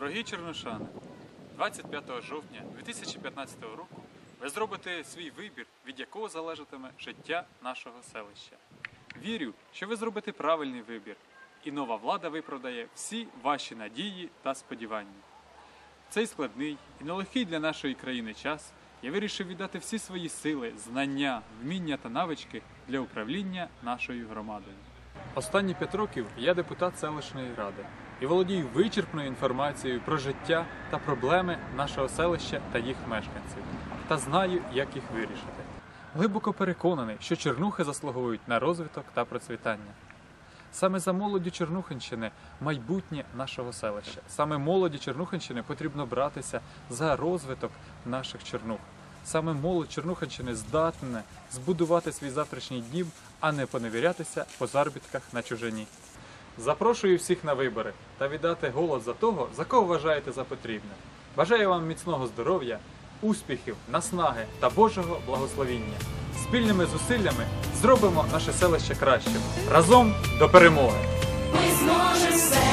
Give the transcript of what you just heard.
Дорогі черношани, 25 жовтня 2015 року ви зробите свій вибір, від якого залежатиме життя нашого селища. Вірю, що ви зробите правильний вибір, і нова влада виправдає всі ваші надії та сподівання. Цей складний і нелегкий для нашої країни час я вирішив віддати всі свої сили, знання, вміння та навички для управління нашою громадою. Останні п'ять років я депутат селищної ради і володію вичерпною інформацією про життя та проблеми нашого селища та їх мешканців, та знаю, як їх вирішити. Глибоко переконаний, що Чернухи заслуговують на розвиток та процвітання. Саме за молоддю Чернухинщини майбутнє нашого селища. Саме молоді Чернухинщини потрібно братися за розвиток наших Чернух. Саме молодь Чернухинщини здатна збудувати свій завтрашній дім, а не поневірятися по заробітках на чужині. Запрошую всіх на вибори та віддати голос за того, за кого вважаєте за потрібне. Бажаю вам міцного здоров'я, успіхів, наснаги та Божого благословіння. Спільними зусиллями зробимо наше селище кращим. Разом до перемоги! Ми зможемо все.